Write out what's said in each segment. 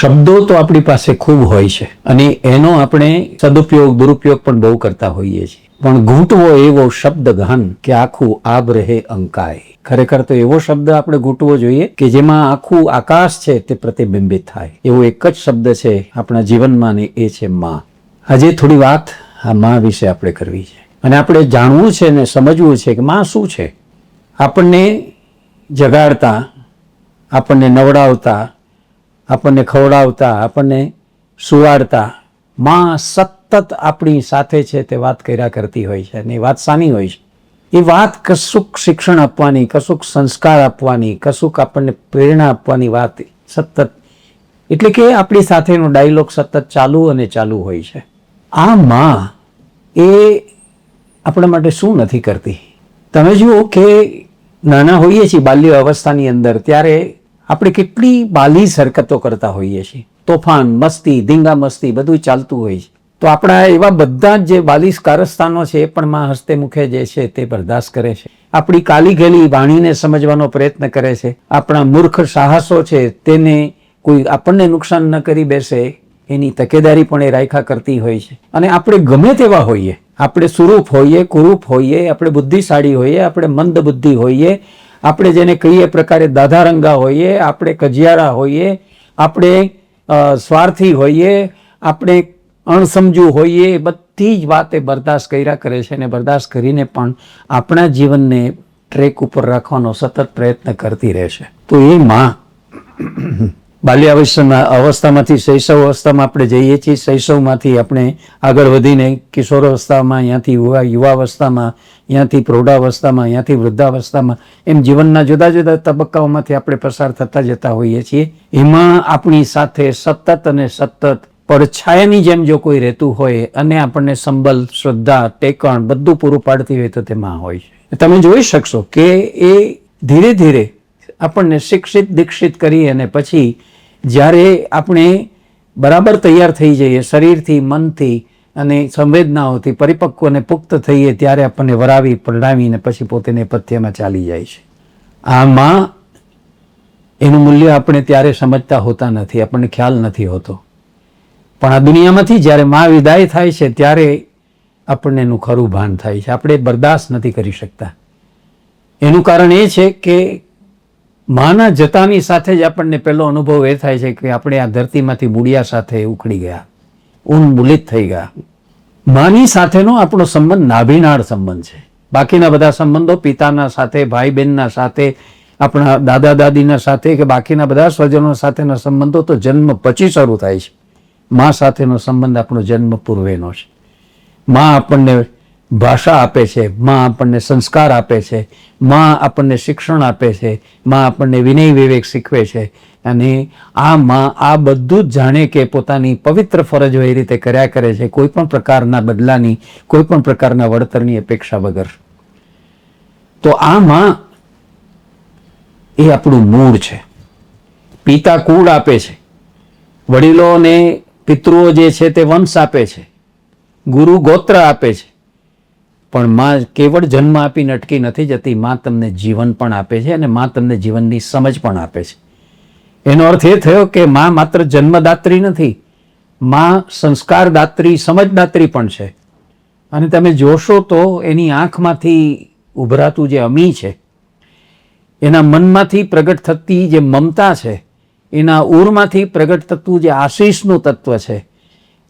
શબ્દો તો આપણી પાસે ખૂબ હોય છે અને એનો આપણે સદુપયોગ, દુરુપયોગ પણ બહુ કરતા હોઈએ છીએ. પણ ઘૂંટવો એવો શબ્દ ઘન કે આખું આબ રહે અંકાય. ખરેખર તો એવો શબ્દ આપણે ઘૂંટવો જોઈએ કે જેમાં આખું આકાશ છે તે પ્રતિબિંબિત થાય. એવો એક જ શબ્દ છે આપણા જીવનમાં ને એ છે માં. આજે થોડી વાત આ માં વિશે આપણે કરવી છે. અને આપણે જાણવું છે ને સમજવું છે કે માં શું છે. આપણને જગાડતા, આપણને નવડાવતા આપણને ખવડાવતા, આપણને સુવાડતા, માં સતત આપણી સાથે છે તે વાત કર્યા કરતી હોય છે અને એ વાત સાની હોય છે. એ વાત કશુંક શિક્ષણ આપવાની, કશુંક સંસ્કાર આપવાની, કશુંક આપણને પ્રેરણા આપવાની વાત સતત. એટલે કે આપણી સાથેનો ડાયલોગ સતત ચાલુ અને ચાલુ હોય છે. આ માં એ આપણા માટે શું નથી કરતી? તમે જુઓ કે નાના હોઈએ છીએ, બાલ્ય અવસ્થાની અંદર, ત્યારે આપણે કેટલી બાલી હરકતો કરતા હોઈએ છીએ. તોફાન, મસ્તી, ધીંગા મસ્તી બધું ચાલતું હોય છે. તો આપણા એવા બધા જ જે બાલીસ કારસ્તાનો છે એ પણ માં હસ્તે મુખે જે છે તે બરદાસ્ત કરે છે. આપણી કાલી ગેલી વાણીને સમજવાનો પ્રયત્ન કરે છે. આપણા મૂર્ખ સાહસો છે તેને કોઈ આપણને નુકસાન ન કરી બેસે, એની તકેદારી પણ એ રાયખા કરતી હોય છે. અને આપણે ગમે તેવા હોઈએ, આપણે સુરૂપ હોઈએ, કુરૂપ હોઈએ, આપણે બુદ્ધિશાળી હોઈએ, આપણે મંદ બુદ્ધિ હોઈએ આપણે જેને કહીએ પ્રકારે દાધારંગા હોઈએ, આપણે કજિયારા હોઈએ, આપણે સ્વાર્થી હોઈએ, આપણે અણસમજુ હોઈએ, એ બધી જ વાતે બરદાસ્ત કર્યા કરે છે અને બરદાસ્ત કરીને પણ આપણા જીવનને ટ્રેક ઉપર રાખવાનો સતત પ્રયત્ન કરતી રહેશે તો એ માં બાલ્યાવસ્થામાં અવસ્થામાંથી શૈશવ અવસ્થામાં આપણે જઈએ છીએ. શૈશવમાંથી આપણે આગળ વધીને કિશોરાવસ્થામાં ત્યાંથી યુવા યુવાવસ્થામાં અહીંયાથી પ્રૌઢાવસ્થામાં અહીંયાથી વૃદ્ધાવસ્થામાં, એમ જીવનના જુદા જુદા તબક્કાઓમાંથી આપણે પસાર થતા જતા હોઈએ છીએ. એમાં આપણી સાથે સતત અને સતત પડછાયાની જેમ જો કોઈ રહેતું હોય, અને આપણને સંબલ, શ્રદ્ધા, ટેકણ બધું પૂરું પાડતી હોય તો તેમાં હોય છે. તમે જોઈ શકશો કે એ ધીરે ધીરે આપણને શિક્ષિત, દીક્ષિત કરી અને પછી જ્યારે આપણે બરાબર તૈયાર થઈ જઈએ, શરીરથી, મનથી અને સંવેદનાઓથી પરિપક્વ અને પુખ્ત થઈએ, ત્યારે આપણને વરાવી, પરણાવીને પછી પોતે નેપથ્યમાં ચાલી જાય છે. આમાં એનું મૂલ્ય આપણે ત્યારે સમજતા હોતા નથી, આપણને ખ્યાલ નથી હોતો. પણ આ દુનિયામાંથી જ્યારે મા વિદાય થાય છે, ત્યારે આપણને એનું ખરું ભાન થાય છે. આપણે બરદાસ્ત નથી કરી શકતા. એનું કારણ એ છે કે માના જતાની સાથે જ આપણને પહેલો અનુભવ એ થાય છે કે આપણે આ ધરતીમાંથી બુડિયા સાથે ઉખડી ગયા. ઉન્મૂલિત થઈ ગયા. માની સાથેનો આપણો સંબંધ નાભીનાળ સંબંધ છે. બાકીના બધા સંબંધો પિતાના સાથે ભાઈ બહેનના સાથે, આપણા દાદા દાદીના સાથે કે બાકીના બધા સ્વજનો સાથેના સંબંધો તો જન્મ પછી શરૂ થાય છે. મા સાથેનો સંબંધ આપણો જન્મ પૂર્વેનો છે. માં આપણને ભાષા આપે છે, માં આપણને સંસ્કાર આપે છે, માં આપણને શિક્ષણ આપે છે, માં આપણને વિનય વિવેક શીખવે છે. અને આ માં આ બધું જ જાણે કે પોતાની પવિત્ર ફરજ એ રીતે કર્યા કરે છે, કોઈ પણ પ્રકારના બદલાની, કોઈ પણ પ્રકારના વળતરની અપેક્ષા વગર. તો આ માં એ આપણું મૂળ છે. પિતા કુળ આપે છે. વડીલોને પિતૃઓ જે છે તે વંશ આપે છે. ગુરુ ગોત્ર આપે છે. પણ માં કેવળ જન્મ આપીને અટકી નથી જતી, માં તમને જીવન પણ આપે છે અને માં તમને જીવનની સમજ પણ આપે છે. એનો અર્થ એ થયો કે માં માત્ર જન્મદાત્રી નથી, માં સંસ્કારદાત્રી, સમજદાત્રી પણ છે. અને તમે જોશો તો એની આંખમાંથી ઉભરાતું જે અમી છે, એના મનમાંથી પ્રગટ થતી જે મમતા છે, એના ઉરમાંથી પ્રગટ થતું જે આશીષનું તત્વ છે,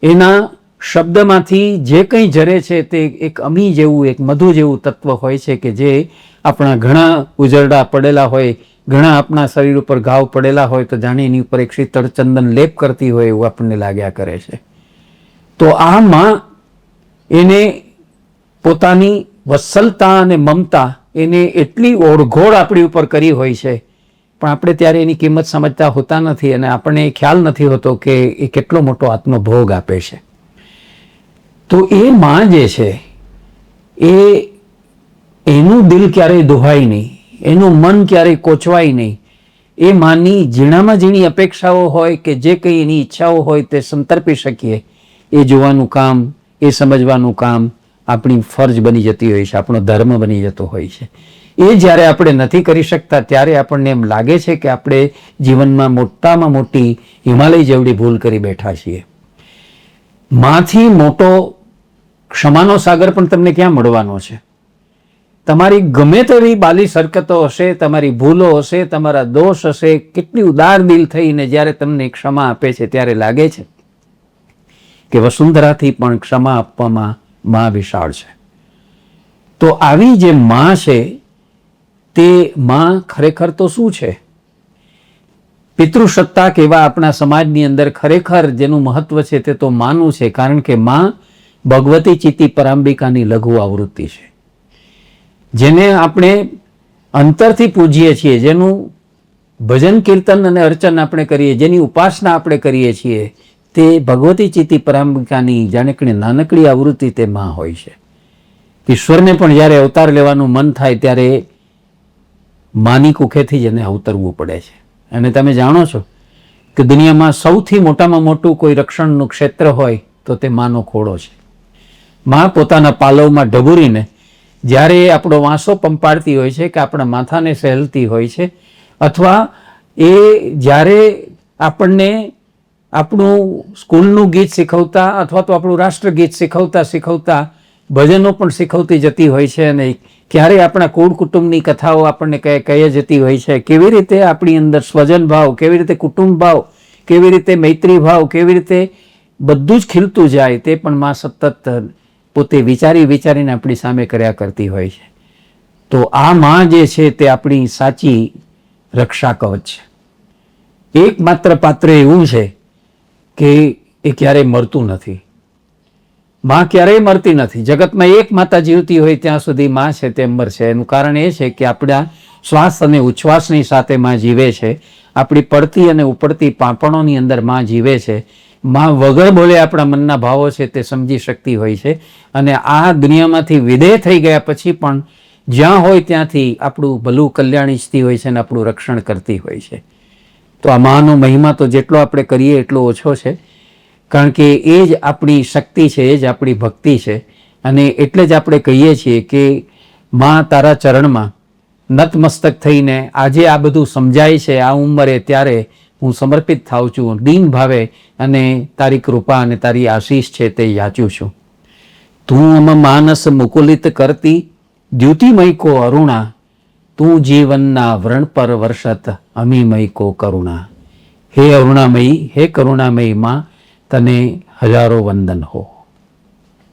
એના શબ્દમાંથી જે કંઈ જરે છે તે એક અમી જેવું, એક મધુ જેવું તત્વ હોય છે કે જે આપણા ઘણા ઉજરડા પડેલા હોય, ઘણા આપણા શરીર ઉપર ઘાવ પડેલા હોય તો જાણે એની ઉપર એક શીતળ ચંદન લેપ કરતી હોય એવું આપણને લાગ્યા કરે છે. તો આ માં એને પોતાની વત્સલતા અને મમતા એને એટલી ઓળઘોળ આપણી ઉપર કરી હોય છે, પણ આપણે ત્યારે એની કિંમત સમજતા હોતા નથી અને આપણને ખ્યાલ નથી હોતો કે એ કેટલો મોટો આત્મભોગ આપે છે. તો એ માં જે છે, એ એનું દિલ ક્યારેય દુહાય નહીં, એનું મન ક્યારેય કોચવાય નહીં. એ માની ઝીણામાં ઝીણી અપેક્ષાઓ હોય કે જે કંઈ એની ઈચ્છાઓ હોય તે સંતર્પી શકીએ, એ જોવાનું કામ, એ સમજવાનું કામ આપણી ફરજ બની જતી હોય છે, આપણો ધર્મ બની જતો હોય છે. એ જ્યારે આપણે નથી કરી શકતા ત્યારે આપણને એમ લાગે છે કે આપણે જીવનમાં મોટામાં મોટી હિમાલય જેવડી ભૂલ કરી બેઠા છીએ. માથી મોટો ક્ષમાનો સાગર પણ તમને ક્યાં મળવાનો છે? તમારી ગમે તેવી બાલી સરકતો હશે, તમારી ભૂલો હશે, તમારા દોષ હશે, કેટલી ઉદાર દિલ થઈને જ્યારે તમને ક્ષમા આપે છે ત્યારે લાગે છે કે વસુંધરાથી પણ ક્ષમા આપવામાં માં વિશાળ છે. તો આવી જે મા છે, તે મા ખરેખર તો શું છે? પિતૃસત્તાક એવા આપણા સમાજની અંદર ખરેખર જેનું મહત્વ છે તે તો માનું છે, કારણ કે માં ભગવતી ચિત્તી પરાંબિકાની લઘુ આવૃત્તિ છે. જેને આપણે અંતરથી પૂજીએ છીએ, જેનું ભજન કીર્તન અને અર્ચન આપણે કરીએ, જેની ઉપાસના આપણે કરીએ છીએ, તે ભગવતી ચિતિ પરાંબિકાની જાણકડી નાનકડી આવૃત્તિ તે માં હોય છે. ઈશ્વરને પણ જ્યારે અવતાર લેવાનું મન થાય ત્યારે માની કુખેથી જ એને અવતરવું પડે છે. અને તમે જાણો છો કે દુનિયામાં સૌથી મોટામાં મોટું કોઈ રક્ષણનું ક્ષેત્ર હોય તો તે માનો ખોળો છે. માં પોતાના પાલવમાં ઢબૂરીને જ્યારે આપણો વાંસો પંપાડતી હોય છે કે આપણા માથાને સહેલતી હોય છે, અથવા એ જ્યારે આપણને આપણું સ્કૂલનું ગીત શીખવતા અથવા તો આપણું રાષ્ટ્રગીત શીખવતા શીખવતા ભજનો પણ શીખવતી જતી હોય છે અને ક્યારે આપણા કુળ કુટુંબની કથાઓ આપણને કહે કહી જતી હોય છે, કેવી રીતે આપણી અંદર સ્વજન ભાવ, કેવી રીતે કુટુંબ ભાવ, કેવી રીતે મૈત્રી ભાવ, કેવી રીતે બધું જ ખીલતું જાય તે પણ માં સતત પોતે વિચારી વિચારીને આપણી સામે કર્યા કરતી હોય છે. તો આ માં જે છે તે આપણી સાચી રક્ષા કવચ છે. એકમાત્ર પાત્ર એવું છે કે એ ક્યારેય મરતું નથી. માં ક્યારેય મરતી નથી. જગતમાં એક માતા જીવતી હોય ત્યાં સુધી માં છે તે મરશે. એનું કારણ એ છે કે આપણા શ્વાસ અને ઉચ્છ્વાસની સાથે માં જીવે છે. આપણી પડતી અને ઉપડતી પાંપણોની અંદરમાં જીવે છે. માં વગર બોલે આપણા મનના ભાવો છે તે સમજી શકતી હોય છે. અને આ દુનિયામાંથી વિદેહ થઈ ગયા પછી પણ જ્યાં હોય ત્યાંથી આપણું ભલું કલ્યાણ ઈચ્છતી હોય છે અને આપણું રક્ષણ કરતી હોય છે. તો આ માનો મહિમા તો જેટલો આપણે કરીએ એટલો ઓછો છે. કારણ કે એ જ આપણી શક્તિ છે, એ જ આપણી ભક્તિ છે. અને એટલે જ આપણે કહીએ છીએ કે માં તારા ચરણમાં નતમસ્તક થઈને આજે આ બધું સમજાય છે, આ ઉંમરે ત્યારે હું સમર્પિત થાઉં છું. દીન ભાવે અને તારી કૃપા અને તારી આશીષ છે તે યાચું છું. તું અમ માનસ મુકુલિત કરતી, દ્યુતિમય કો અરુણા. તું જીવનના વ્રણ પર વર્ષત અમીમય કો કરુણા. હે અરુણામયી, હે કરુણામયી માં તને હજારો વંદન હો.